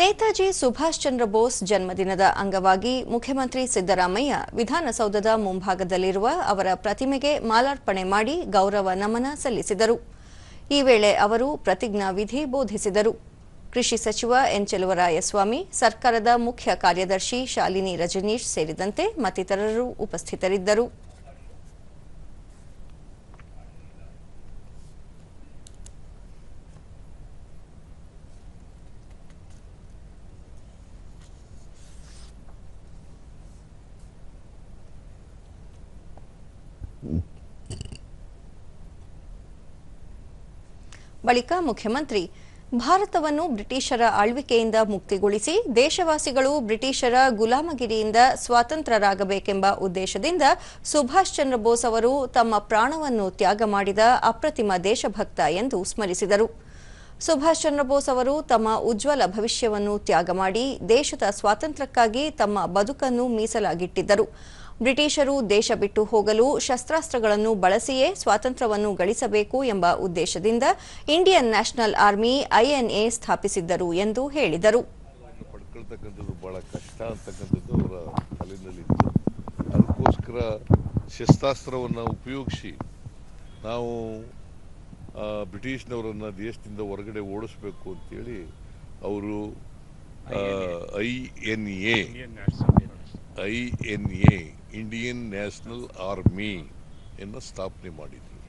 ನೇತಾಜಿ ಸುಭಾಷ್ ಚಂದ್ರ ಬೋಸ್ ಜನ್ಮದಿನದ ಅಂಗವಾಗಿ ಮುಖ್ಯಮಂತ್ರಿ ಸಿದ್ದರಾಮಯ್ಯ ವಿಧಾನಸೌಧದ ಮುಂಭಾಗದಲ್ಲಿರುವ ಅವರ ಪ್ರತಿಮೆಗೆ ಮಾಲಾರ್ಪಣೆ ಮಾಡಿ ಗೌರವ ನಮನ ಸಲ್ಲಿಸಿದರು. ಈ ವೇಳೆ ಅವರು ಪ್ರತಿಜ್ಞಾವಿಧಿ ಬೋಧಿಸಿದರು. ಕೃಷಿ ಸಚಿವ ಎನ್ ಚೆಲುವರಾಯಸ್ವಾಮಿ ಸರ್ಕಾರದ ಮುಖ್ಯ ಕಾರ್ಯದರ್ಶಿ ಶಾಲಿನಿ ರಜನೀಶ್ ಸೇರಿದಂತೆ ಮತ್ತಿತರರು ಉಪಸ್ಥಿತರಿದ್ದರು. ಬಳಿಕ ಮುಖ್ಯಮಂತ್ರಿ, ಭಾರತವನ್ನು ಬ್ರಿಟಿಷರ ಆಳ್ವಿಕೆಯಿಂದ ಮುಕ್ತಿಗೊಳಿಸಿ ದೇಶವಾಸಿಗಳು ಬ್ರಿಟಿಷರ ಗುಲಾಮಗಿರಿಯಿಂದ ಸ್ವಾತಂತ್ರ್ಯರಾಗಬೇಕೆಂಬ ಉದ್ದೇಶದಿಂದ ಸುಭಾಷ್ ಚಂದ್ರ ಬೋಸ್ ಅವರು ತಮ್ಮ ಪ್ರಾಣವನ್ನು ತ್ಯಾಗ ಮಾಡಿದ ಅಪ್ರತಿಮ ದೇಶಭಕ್ತ ಎಂದು ಸ್ಮರಿಸಿದರು. ಸುಭಾಷ್ ಚಂದ್ರ ಬೋಸ್ ಅವರು ತಮ್ಮ ಉಜ್ವಲ ಭವಿಷ್ಯವನ್ನು ತ್ಯಾಗ ಮಾಡಿ ದೇಶದ ಸ್ವಾತಂತ್ರ್ಯಕ್ಕಾಗಿ ತಮ್ಮ ಬದುಕನ್ನು ಮೀಸಲಾಗಿಟ್ಟಿದ್ದರು. ಬ್ರಿಟಿಷರು ದೇಶ ಬಿಟ್ಟು ಹೋಗಲು ಶಸ್ತ್ರಾಸ್ತ್ರಗಳನ್ನು ಬಳಸಿಯೇ ಸ್ವಾತಂತ್ರ್ಯವನ್ನು ಗಳಿಸಬೇಕು ಎಂಬ ಉದ್ದೇಶದಿಂದ ಇಂಡಿಯನ್ ನ್ಯಾಷನಲ್ ಆರ್ಮಿ ಐಎನ್ಎ ಸ್ಥಾಪಿಸಿದ್ದರು ಎಂದು ಹೇಳಿದರು. ಪಡ್ಕೊಳ್ತಕ್ಕಂಥದ್ದು ಬಹಳ ಕಷ್ಟ ಅಂತಕ್ಕಂಥದ್ದು ಅವರ ಅದಕ್ಕೋಸ್ಕರ ಶಸ್ತ್ರಾಸ್ತ್ರವನ್ನು ಉಪಯೋಗಿಸಿ ನಾವು ಬ್ರಿಟಿಷ್ನವರನ್ನು ದೇಶದಿಂದ ಹೊರಗಡೆ ಓಡಿಸ್ಬೇಕು ಅಂತೇಳಿ ಅವರು I N A. I N A Indian National Army ಎನ್ನು ಸ್ಥಾಪನೆ ಮಾಡಿದ್ರು.